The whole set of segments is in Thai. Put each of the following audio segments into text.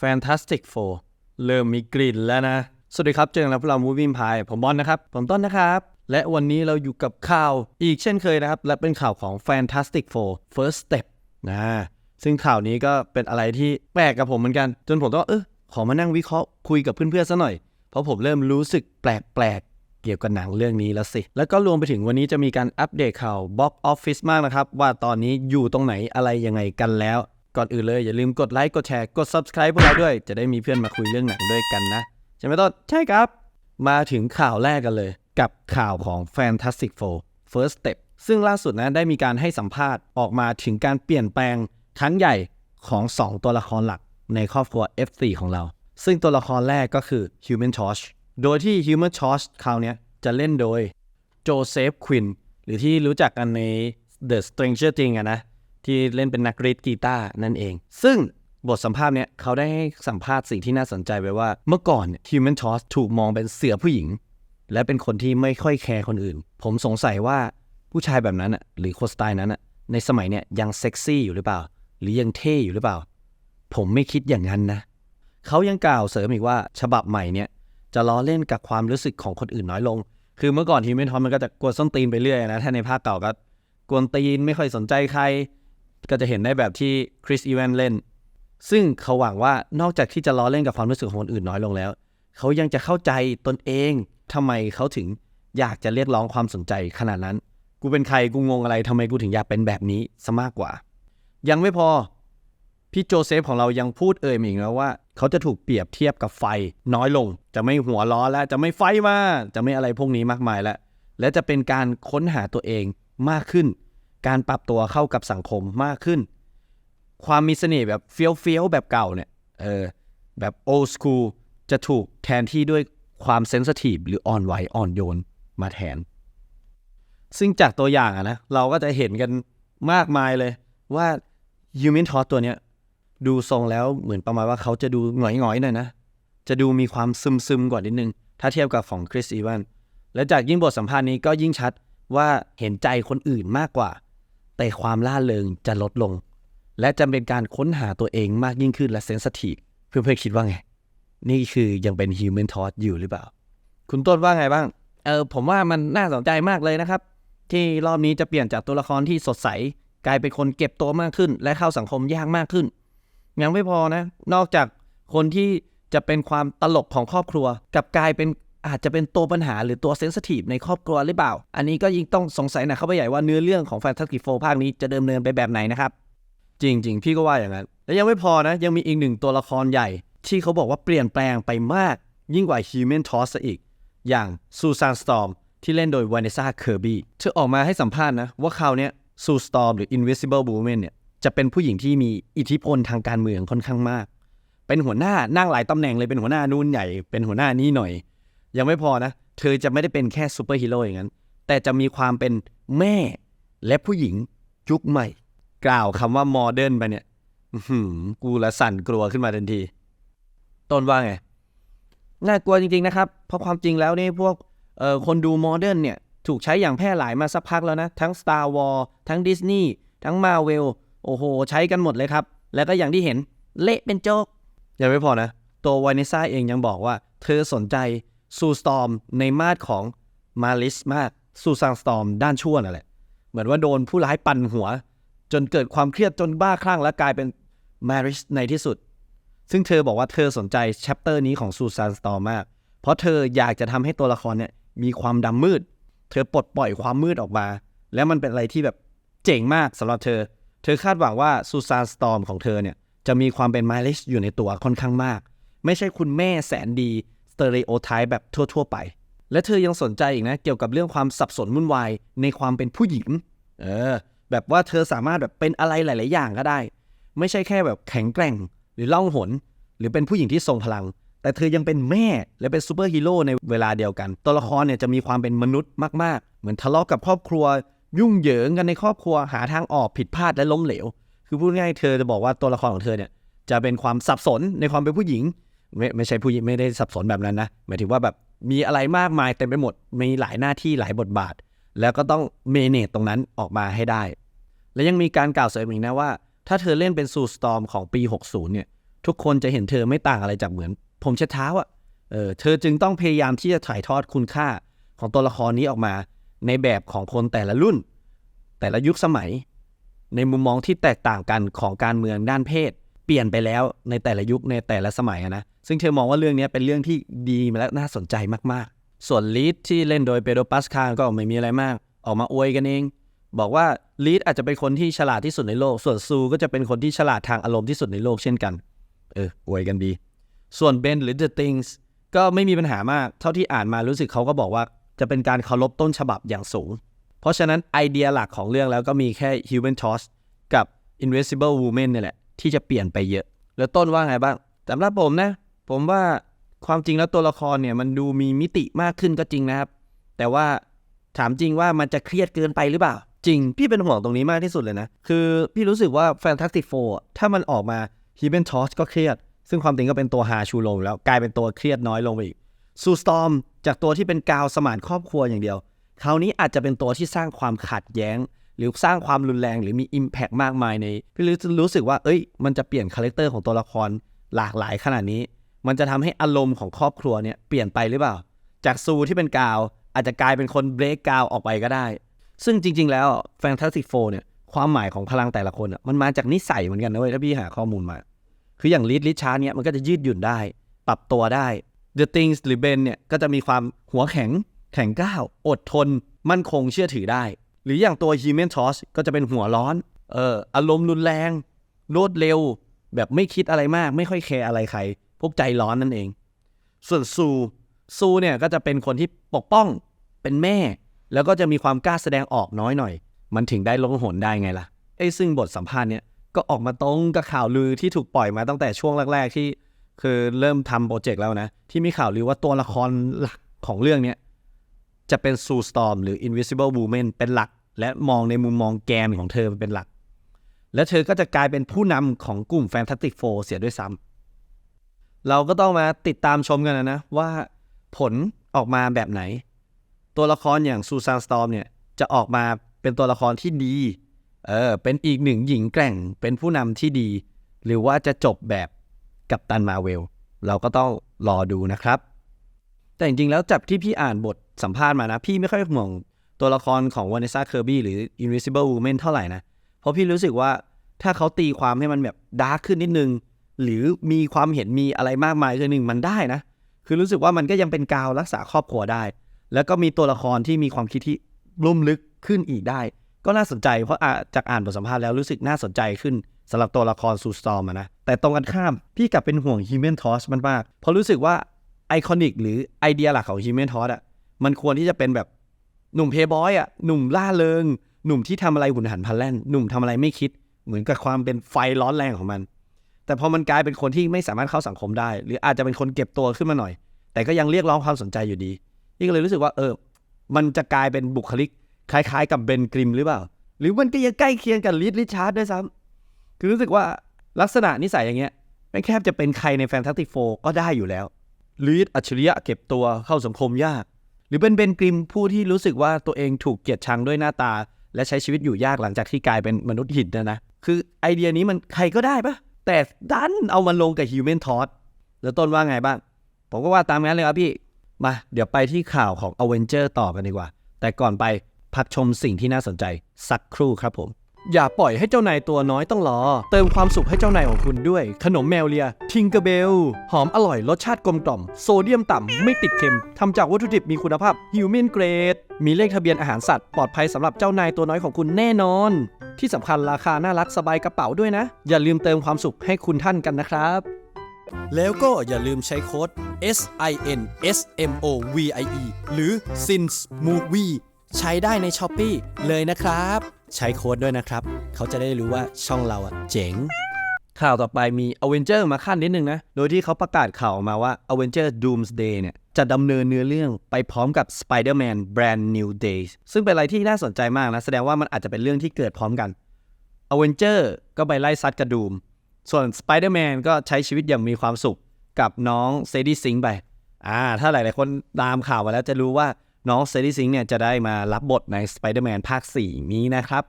Fantastic Four เริ่มมีกลิ่นแล้วนะ สวัสดีครับ เจอกันแล้วพวกเรามูฟี่พาย ผมบอลนะครับ ผมต้นนะครับ และวันนี้เราอยู่กับข่าวอีกเช่นเคยนะครับ และเป็นข่าวของ Fantastic Four First Step นะซึ่งข่าวนี้ก็เป็นอะไรที่แปลกกับผมเหมือนกัน จนผมต้องเออขอมานั่งวิเคราะห์คุยกับเพื่อนๆซะหน่อย เพราะผมเริ่มรู้สึกแปลกๆ เกี่ยวกับหนังเรื่องนี้แล้วสิ แล้วก็รวมไปถึงวันนี้จะมีการอัปเดตข่าว Box Office มากนะครับ ว่าตอนนี้อยู่ตรงไหนอะไรยังไงกันแล้ว ก่อนอื่นเลยอย่าลืมกดไลค์กดแชร์กด Subscribe พวกเราด้วย จะได้มีเพื่อนมาคุยเรื่องหนังด้วยกันนะ ใช่ไหมต้นใช่ครับ มาถึงข่าวแรกกันเลย กับข่าวของ Fantastic Four First Step ซึ่งล่าสุดนะได้มีการให้สัมภาษณ์ออกมาถึงการเปลี่ยนแปลงครั้งใหญ่ของ 2 ตัวละครหลักในครอบครัว F4 ของเรา ซึ่งตัวละครแรกก็คือ Human Torch โดยที่ Human Torch คราวนี้จะเล่นโดยโจเซฟควินหรือที่รู้จักกันใน The Stranger Things อะนะ ที่เล่นเป็นนักรีดกีตาร์นั่นเอง ซึ่งบทสัมภาษณ์เนี้ยเขาได้ให้สัมภาษณ์สิ่งที่น่าสนใจไว้ว่า เมื่อก่อน Human Torch ถูกมองเป็นเสือผู้หญิง และเป็นคนที่ไม่ค่อยแคร์คนอื่น ผมสงสัยว่าผู้ชายแบบนั้นอะหรือคนสไตล์นั้นอะในสมัยเนี้ยยังเซ็กซี่อยู่หรือเปล่า หรือยังเท่อยู่หรือเปล่า ผมไม่คิดอย่างนั้นนะเขายังกล่าวเสริมอีกว่าฉบับใหม่เนี่ยจะล้อเล่นกับความรู้สึกของคนอื่นน้อยลง คือเมื่อก่อนทีมเมนทอมมันก็จะกวนส้นตีนไปเรื่อยนะ ถ้าในภาคเก่าก็กวนตีนไม่ค่อยสนใจใคร ก็จะเห็นได้แบบที่คริสอีแวนเล่น ซึ่งเขาหวังว่านอกจากที่จะล้อเล่นกับความรู้สึกของคนอื่นน้อยลงแล้ว เขายังจะเข้าใจตนเองทำไมเขาถึงอยากจะเรียกร้องความสนใจขนาดนั้น กูเป็นใครกูงงอะไรทำไมกูถึงอยากเป็นแบบนี้ซะมากกว่า ยังไม่พอพี่โจเซฟของเรายังพูดเอ่ยมาอีกนะว่า เขาจะถูกเปรียบเทียบกับไฟน้อยลง จะไม่หัวล้อแล้วจะไม่ไฟมาจะไม่อะไรพวกนี้มากมายแล้วและจะเป็นการค้นหาตัวเองมากขึ้น การปรับตัวเข้ากับสังคมมากขึ้น ความมีเสน่ห์แบบเฟี้ยวเฟี้ยวๆแบบเก่าเนี่ยเออแบบโอ s ส o ู l จะถูกแทนที่ด้วยความเซนสทีฟหรืออ่อนไหวอ่อนโยนมาแทน ซึ่งจากตัวอย่างอะนะเราก็จะเห็นกันมากมายเลยว่า Human t o s ตัวเนี้ยดูทรงแล้วเหมือนประมาณว่าเขาจะดูหงอยๆหน่อยนะ จะดูมีความซึมๆกว่านิดนึง ถ้าเทียบกับของคริสอีวานและจากยิ่งบทสัมภาษณ์นี้ก็ยิ่งชัดว่าเห็นใจคนอื่นมากกว่า แต่ความล่าเริงจะลดลง และจะเป็นการค้นหาตัวเองมากยิ่งขึ้นและเซนสทีฟเพื่อนๆคิดว่าไง นี่คือยังเป็น Human t o s อยู่หรือเปล่า คุณต้นว่าไงบ้าง เออผมว่ามันน่าสนใจมากเลยนะครับ ที่รอบนี้จะเปลี่ยนจากตัวละครที่สดใส กลายเป็นคนเก็บตัวมากขึ้น และเข้าสังคมยากมากขึ้น ยังไม่พอนะ นอกจากคนที่จะเป็นความตลกของครอบครัว กับกลายเป็น อาจจะเป็นตัวปัญหาหรือตัวเซนสทีฟในครอบครัวหรือเปล่า อันนี้ก็ยิ่งต้องสงสัยหนะเข้าไปใหญ่ว่าเนื้อเรื่องของแฟนตาซีโฟภาคนี้จะเดิมเนินไปแบบไหนนะครับ จริง ๆ พี่ก็ว่าอย่างนั้น และยังไม่พอนะ ยังมีอีกหนึ่งตัวละครใหญ่ ที่เขาบอกว่าเปลี่ยนแปลงไปมาก ยิ่งกว่า Human t o s อีก อย่างซูซานสตอมที่เล่นโดยวานิซาเคอร์บี้เธอออกมาให้สัมภาษณ์นะว่าคราวนี้ซูสตอมหรือ Invisible Woman เนี่ยจะเป็นผู้หญิงที่มีอิทธิพลทางการเมืองค่อนข้างมาก เป็นหัวหน้านั่งหลายตำแหน่งเลยเป็นหัวหน้านู่นใหญ่ เป็นหัวหน้านี้หน่อย ยังไม่พอนะ เธอจะไม่ได้เป็นแค่ซูเปอร์ฮีโร่อย่างนั้น แต่จะมีความเป็นแม่และผู้หญิงยุคใหม่ กล่าวคำว่าโมเดิร์นไปเนี่ยอื้อหือกูละสั่นกลัวขึ้นมาทันที ต้นว่าไง น่ากลัวจริง ๆ นะครับ เพราะความจริงแล้วนี่พวกคนดูโมเดิร์นเนี่ย ถูกใช้อย่างแพร่หลายมาสักพักแล้วนะ ทั้ง Star Wars ทั้งดิสนีย์ทั้ง Marvel โอ้โห ใช้กันหมดเลยครับ แล้วก็อย่างที่เห็นเละเป็นโจ๊กยังไม่พอนะ ตัววานิซ่าเองยังบอกว่า เธอสนใจ ซูสตอมในมาดของมาลิสมากซูซานสตอมด้านชั่วนั่นแหละ เหมือนว่าโดนผู้ร้ายปั่นหัว จนเกิดความเครียดจนบ้าคลั่งและกลายเป็นมาริสในที่สุด ซึ่งเธอบอกว่าเธอสนใจแชปเตอร์นี้ของซูซานสตอมมาก เพราะเธออยากจะทำให้ตัวละครเนี่ยมีความดำมืด เธอปลดปล่อยความมืดออกมา แล้วมันเป็นอะไรที่แบบเจ๋งมากสำหรับเธอ เธอคาดหวังว่าซูซานสตอมของเธอเนี่ยจะมีความเป็นมาริสอยู่ในตัวค่อนข้างมาก ไม่ใช่คุณแม่แสนดี เตอริโอไทป์แบบทั่ว ๆ ไป และเธอยังสนใจอีกนะ เกี่ยวกับเรื่องความสับสนวุ่นวายในความเป็นผู้หญิง เออ แบบว่าเธอสามารถแบบเป็นอะไรหลาย ๆ อย่างก็ได้ ไม่ใช่แค่แบบแข็งแกร่ง หรือล่องหน หรือเป็นผู้หญิงที่ทรงพลัง แต่เธอยังเป็นแม่และเป็นซูเปอร์ฮีโร่ในเวลาเดียวกัน ตัวละครเนี่ยจะมีความเป็นมนุษย์มาก ๆ เหมือนทะเลาะกับครอบครัว ยุ่งเหยิงกันในครอบครัวหาทางออกผิดพลาดและล้มเหลว คือพูดง่ายๆเธอจะบอกว่าตัวละครของเธอเนี่ยจะเป็นความสับสนในความเป็นผู้หญิง ไม่ไม่ใช่ผู้ไม่ได้สับสนแบบนั้นนะหมายถึงว่าแบบมีอะไรมากมายเต็มไปหมด มีหลายหน้าที่หลายบทบาท แล้วก็ต้องเมเนจตรงนั้นออกมาให้ได้ และยังมีการกล่าวเสริมอีกนะว่า ถ้าเธอเล่นเป็นซูสตอมของปี 60 เนี่ย ทุกคนจะเห็นเธอไม่ต่างอะไรจากเหมือน ผมเช็ดเท้าอะเออเธอจึงต้องพยายามที่จะถ่ายทอดคุณค่าของตัวละครนี้ออกมา ในแบบของคนแต่ละรุ่น แต่ละยุคสมัย ในมุมมองที่แตกต่างกันของการเมืองด้านเพศ เปลี่ยนไปแล้วในแต่ละยุคในแต่ละสมัยนะ ซึ่งเธอมองว่าเรื่องนี้เป็นเรื่องที่ดีและน่าสนใจมากๆ ส่วนลีดที่เล่นโดยเปโดปัสคาก็ไม่มีอะไรมาก ออกมาอวยกันเอง บอกว่าลีดอาจจะเป็นคนที่ฉลาดที่สุดในโลก ส่วนซูก็จะเป็นคนที่ฉลาดทางอารมณ์ที่สุดในโลกเช่นกัน เอออวยกันดี ส่วนเบนหรือ The Things ก็ไม่มีปัญหามาก เท่าที่อ่านมารู้สึกเขาก็บอกว่าจะเป็นการเคารพต้นฉบับอย่างสูง เพราะฉะนั้นไอเดียหลักของเรื่องแล้วก็มีแค่ Human Torch กับ Invisible Woman นี่แหละ ที่จะเปลี่ยนไปเยอะ แล้วต้นว่าไงบ้างสำหรับผมนะ ผมว่าความจริงแล้วตัวละครเนี่ยมันดูมีมิติมากขึ้นก็จริงนะครับ แต่ว่าถามจริงว่ามันจะเครียดเกินไปหรือเปล่า จริง พี่เป็นห่วงตรงนี้มากที่สุดเลยนะ คือพี่รู้สึกว่า Fantastic Four ถ้ามันออกมา Human Torch ก็เครียด ซึ่งความจริงก็เป็นตัวหาชูโรงแล้วกลายเป็นตัวเครียดน้อยลงไปอีกซูสตอมจากตัวที่เป็นกาวสมานครอบครัวอย่างเดียว คราวนี้อาจจะเป็นตัวที่สร้างความขัดแย้ง หรือสร้างความรุนแรงหรือมี Impact มากมายในพี่รู้รู้สึกว่าเอ้ยมันจะเปลี่ยนคาแรคเตอร์ของตัวละครหลากหลายขนาดนี้ มันจะทำให้อารมณ์ของครอบครัวเนี่ยเปลี่ยนไปหรือเปล่า จากซูที่เป็นกาว อาจจะกลายเป็นคนเบรกกาวออกไปก็ได้ ซึ่งจริง ๆ แล้ว Fantastic Four เนี่ยความหมายของพลังแต่ละคนอะมันมาจากนิสัยเหมือนกันนะเว้ยถ้าพี่หาข้อมูลมา คืออย่างลิดลิชาร์เนี่ยมันก็จะยืดหยุ่นได้ ปรับตัวได้ The Things หรือ Ben เนี่ยก็จะมีความหัวแข็งแข็งกร้าวอดทน มั่นคงเชื่อถือได้ หรืออย่างตัว Human Torch ก็จะเป็นหัวร้อนเอออารมณ์รุนแรงรวดเร็ว แบบไม่คิดอะไรมาก ไม่ค่อยแคร์อะไรใคร พวกใจร้อนนั่นเอง ส่วนซูซูเนี่ยก็จะเป็นคนที่ปกป้องเป็นแม่ แล้วก็จะมีความกล้าแสดงออกน้อยหน่อย มันถึงได้ลงหนได้ไงล่ะไอ้ซึ่งบทสัมภาษณ์เนี่ยก็ออกมาตรงกับข่าวลือที่ถูกปล่อยมาตั้งแต่ช่วงแรก ๆ ที่คือเริ่มทำโปรเจกต์แล้วนะ ที่มีข่าวลือว่าตัวละครหลักของเรื่องเนี้ยจะเป็นซูสตอมหรือ Invisible Woman เป็นหลัก และมองในมุมมองแกนของเธอเป็นหลัก และเธอก็จะกลายเป็นผู้นำของกลุ่ม Fantastic Four เสียด้วยซ้ำเราก็ต้องมาติดตามชมกันนะนะว่าผลออกมาแบบไหน ตัวละครอย่างซูซานสตอมเนี่ยจะออกมาเป็นตัวละครที่ดี เออ เป็นอีกหนึ่งหญิงแกร่ง เป็นผู้นำที่ดี หรือว่าจะจบแบบกับตันมาเวล เราก็ต้องรอดูนะครับ แต่จริงๆแล้วจากที่พี่อ่านบทสัมภาษณ์มานะ พี่ไม่ค่อยห่วง ตัวละครของวานิซาเคอร์บี้หรือ Invisible Woman เท่าไหร่นะ เพราะพี่รู้สึกว่าถ้าเขาตีความให้มันแบบดาร์กขึ้นนิดนึง หรือมีความเห็นมีอะไรมากมายขึ้นหนึ่งมันได้นะ คือรู้สึกว่ามันก็ยังเป็นกาวรักษาครอบครัวได้ แล้วก็มีตัวละครที่มีความคิดที่ลุ่มลึกขึ้นอีกได้ ก็น่าสนใจเพราะจากอ่านบทสัมภาษณ์แล้วรู้สึกน่าสนใจขึ้นสำหรับตัวละครซูสตอมนะแต่ตรงกันข้ามพี่กลับเป็นห่วงฮิมเมนทอสมันมากเพราะรู้สึกว่าไอคอนิกหรือไอเดียหลักของฮิมเมนทอสอะมันควรที่จะเป็นแบบ หนุ่มเพย์บอยอะหนุ่มล่าเริง หนุ่มที่ทำอะไรหุ่นหันพลันแล่น หนุ่มทำอะไรไม่คิด เหมือนกับความเป็นไฟร้อนแรงของมัน แต่พอมันกลายเป็นคนที่ไม่สามารถเข้าสังคมได้ หรืออาจจะเป็นคนเก็บตัวขึ้นมาหน่อย แต่ก็ยังเรียกร้องความสนใจอยู่ดีนี่ก็เลยรู้สึกว่าเออ มันจะกลายเป็นบุคลิก คล้าย ๆ กับเบนกริมหรือเปล่า หรือมันก็ยังใกล้เคียงกับลิดริชาร์ดด้วยซ้ำคือรู้สึกว่าลักษณะนิสัยอย่างเงี้ยไม่แคบจะเป็นใครในแฟนตาสติโฟก็ได้อยู่แล้วลีดอัจฉริยะเก็บตัวเข้าสังคมยาก หรือเป็นเบนกริมผู้ที่รู้สึกว่าตัวเองถูกเกลียดชังด้วยหน้าตา และใช้ชีวิตอยู่ยากหลังจากที่กลายเป็นมนุษย์หินนะนะ คือไอเดียนี้มันใครก็ได้ปะแต่ดันเอามาลงกับฮิวแมนทอสแล้วต้นว่าไงบ้าง ผมก็ว่าตามนั้นเลยครับพี่ มา เดี๋ยวไปที่ข่าวของ a v e n g e r ต่อกันดีกว่า แต่ก่อนไปพักชมสิ่งที่น่าสนใจสักครู่ครับผม อย่าปล่อยให้เจ้านายตัวน้อยต้องรอ เติมความสุขให้เจ้านายของคุณด้วย ขนมแมวเลีย ทิงเกอร์เบล หอมอร่อยรสชาติกลมกล่อม โซเดียมต่ำ ไม่ติดเค็ม ทำจากวัตถุดิบมีคุณภาพฮิวแมนเกรด มีเลขทะเบียนอาหารสัตว์ ปลอดภัยสำหรับเจ้านายตัวน้อยของคุณแน่นอน ที่สำคัญราคาน่ารักสบายกระเป๋าด้วยนะ อย่าลืมเติมความสุขให้คุณท่านกันนะครับ แล้วก็อย่าลืมใช้โค้ด S I N S M O V I E หรือ SINS Movie ใช้ได้ใน s h อ p e e เลยนะครับ ใช้โค้ดด้วยนะครับ เขาจะได้รู้ว่าช่องเราอะเจ๋ง ข่าวต่อไปมี a v e n g e r มาขั้นนิดนึงนะ โดยที่เขาประกาศข่าวออกมาว่า a v e n g e r Doomsday เนี่ยจะดำเนินเนื้อเรื่องไปพร้อมกับ Spider-Man Brand New Days ซึ่งเป็นอะไรที่น่าสนใจมากนะ แสดงว่ามันอาจจะเป็นเรื่องที่เกิดพร้อมกัน a v e n g e r ก็ไปไล่ซัดกระดูม ส่วน Spider-Man ก็ใช้ชีวิตอย่างมีความสุขกับน้องเซดี้ซิงไป อ่า ถ้าหลาย ๆ คนตามข่าวมาแล้วจะรู้ว่า น้องเซดี้ซิงเนี่ยจะได้มารับบทใน Spider-Man ภาค 4 นี้นะครับ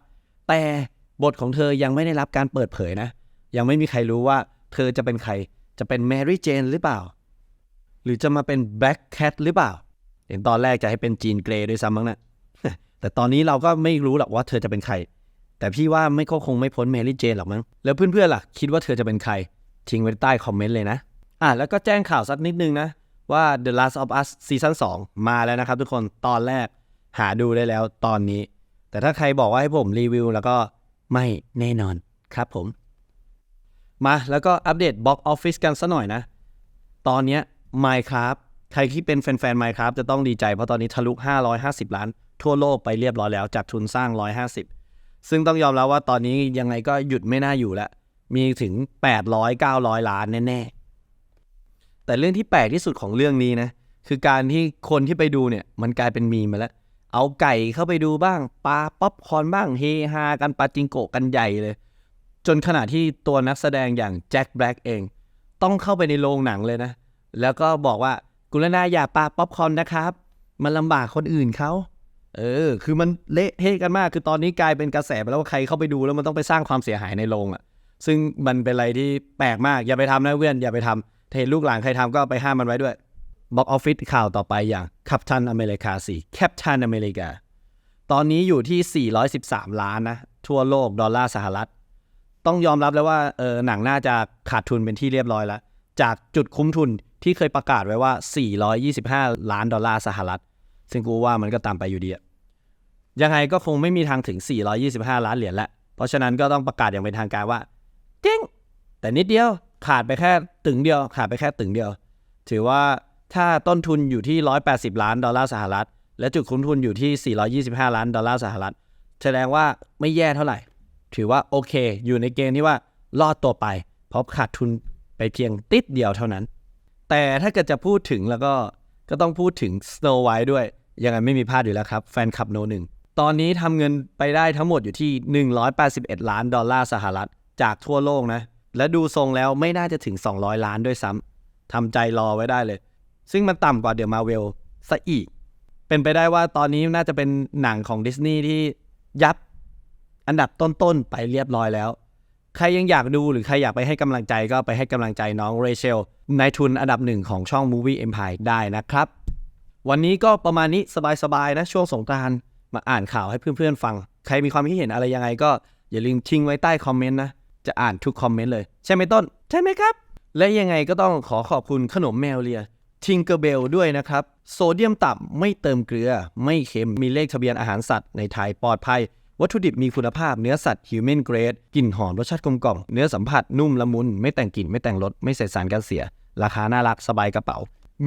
แต่บทของเธอยังไม่ได้รับการเปิดเผยนะ ยังไม่มีใครรู้ว่าเธอจะเป็นใครจะเป็นแมรี่เจนหรือเปล่า หรือจะมาเป็นแบล็กแคทหรือเปล่า เห็นตอนแรกจะให้เป็นจีนเกรย์ด้วยซ้ำมั้งนะแต่ตอนนี้เราก็ไม่รู้หรอกว่าเธอจะเป็นใคร แต่พี่ว่าไม่ก็คงไม่พ้นแมรี่เจนหรอกมั้ง แล้วเพื่อนๆล่ะ คิดว่าเธอจะเป็นใคร ทิ้งไว้ใต้คอมเมนต์เลยนะ อะแล้วก็แจ้งข่าวสักนิดนึงนะ ว่า The Last of Us ซีซั่น2มาแล้วนะครับทุกคนตอนแรกหาดูได้แล้วตอนนี้ แต่ถ้าใครบอกว่าให้ผมรีวิว แล้วก็ไม่แน่นอนครับผม มาแล้วก็อัปเดต Box Office กันซะหน่อยนะ ตอนนี้ Minecraft ใครที่เป็นแฟนๆ Minecraft จะต้องดีใจเพราะตอนนี้ทะลุ 550 ล้าน ทั่วโลกไปเรียบร้อยแล้วจากทุนสร้าง 150 ซึ่งต้องยอมรับว่าตอนนี้ยังไงก็หยุดไม่น่าอยู่แล้วมีถึง 800 900 ล้านแน่ๆ แต่เรื่องที่แปลกที่สุดของเรื่องนี้นะ คือการที่คนที่ไปดูเนี่ย มันกลายเป็นมีมาแล้ว เอาไก่เข้าไปดูบ้างปลาป๊อปคอนบ้างเฮฮากันปาจิงโกะกันใหญ่เลย จนขณะที่ตัวนักแสดงอย่างแจ็คแบล็กเอง ต้องเข้าไปในโรงหนังเลยนะ แล้วก็บอกว่ากุลนาอย่าปลาป๊อปคอนนะครับ มันลำบากคนอื่นเขาเออ คือมันเละเทะกันมาก คือตอนนี้กลายเป็นกระแสไปแล้วว่าใครเข้าไปดูแล้วมันต้องไปสร้างความเสียหายในโรงอะ่ะ ซึ่งมันเป็นอะไรที่แปลกมาก อย่าไปทำนะเพื่อน อย่าไปทำ เทรนลูกหลานใครทำก็ไปห้ามมันไว้ด้วยบ็อกออฟฟิศข่าวต่อไปอย่างคัปตันอเมริกา4แคปตันอเมริกา ตอนนี้อยู่ที่ 413 ล้านนะ ทั่วโลกดอลลาร์สหรัฐ ต้องยอมรับแล้วว่าเออหนังน่าจะขาดทุนเป็นที่เรียบร้อยแล้ว จากจุดคุ้มทุนที่เคยประกาศไว้ว่า 425 ล้านดอลลาร์สหรัฐ ซึ่งกูว่ามันก็ตามไปอยู่ดีอะยังไงก็คงไม่มีทางถึง 425 ล้านเหรียญล้วเพราะฉะนั้นก็ต้องประกาศอย่างเป็นทางการว่าเจ๊งแต่นิดเดียว ขาดไปแค่ตึงเดียว ขาดไปแค่ตึงเดียว ถือว่าถ้าต้นทุนอยู่ที่ 180 ล้านดอลลาร์สหรัฐ และจุดคุ้มทุนอยู่ที่ 425 ล้านดอลลาร์สหรัฐ แสดงว่าไม่แย่เท่าไหร่ ถือว่าโอเค อยู่ในเกณฑ์ที่ว่ารอดตัวไป เพราะขาดทุนไปเพียงติดเดียวเท่านั้น แต่ถ้าเกิดจะพูดถึงแล้วก็ก็ต้องพูดถึง Snow White ด้วย ยังไงไม่มีพลาดอยู่แล้วครับ แฟนคลับโนหนึ่งตอนนี้ทำเงินไปได้ทั้งหมดอยู่ที่ 181 ล้านดอลลาร์สหรัฐ จากทั่วโลกนะ และดูทรงแล้วไม่น่าจะถึง 200 ล้านด้วยซ้ำทำใจรอไว้ได้เลย ซึ่งมันต่ำกว่าเดอะมาเวลซะอีก เป็นไปได้ว่าตอนนี้น่าจะเป็นหนังของดิสนีย์ที่ยับอันดับต้นๆ ไปเรียบร้อยแล้ว ใครยังอยากดูหรือใครอยากไปให้กำลังใจก็ไปให้กำลังใจน้องเรเชลนายทุนอันดับหนึ่งของช่อง Movie Empire ได้นะครับ วันนี้ก็ประมาณนี้สบายๆนะช่วงสงกรานต์มาอ่านข่าวให้เพื่อนๆฟัง ใครมีความคิดเห็นอะไรยังไงก็อย่าลืมทิ้งไว้ใต้คอมเมนต์นะ จะอ่านทุกคอมเมนต์เลย ใช่ไหมต้น ใช่ไหมครับ และยังไงก็ต้องขอขอบคุณขนมแมวเลียทิงเกอร์เบลด้วยนะครับ โซเดียมต่ำไม่เติมเกลือ ไม่เค็มมีเลขทะเบียนอาหารสัตว์ในไทยปลอดภัย วัตถุดิบมีคุณภาพเนื้อสัตว์ human grade กลิ่นหอมรสชาติกลมกล่อมเนื้อสัมผัสนุ่มละมุน ไม่แต่งกลิ่นไม่แต่งรสไม่ใส่สารกันเสีย ราคาน่ารักสบายกระเป๋า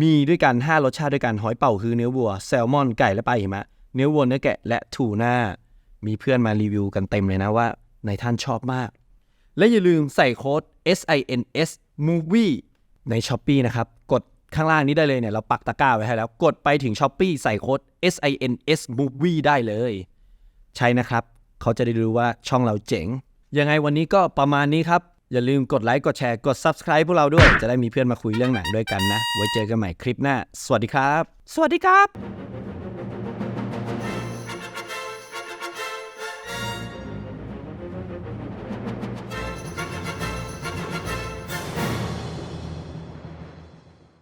มีด้วยกัน 5 รสชาติด้วยกันหอยเป่าคือเนื้อวัวแซลมอนไก่และปลาหิมะเนื้อวัวเนื้อแกะและทูน่ามีเพื่อนมารีวิวกันเต็มเลยนะว่าในท่านชอบมาก และอย่าลืมใส่โค้ด SINS movie ใน s h อ p e e นะครับ กดข้างล่างนี้ได้เลยเนี่ย เราปักตะกร้าไว้ให้แล้ว กดไปถึง s h อ p e e ใส่โค้ด SINS movie ได้เลย ใช่นะครับ เขาจะได้รู้ว่าช่องเราเจ๋ง ยังไงวันนี้ก็ประมาณนี้ครับ อย่าลืมกดไลค์ กดแชร์ กด Subscribe พวกเราด้วย จะได้มีเพื่อนมาคุยเรื่องหนังด้วยกันนะ ไว้เจอกันใหม่คลิปหน้า สวัสดีครับ สวัสดีครับ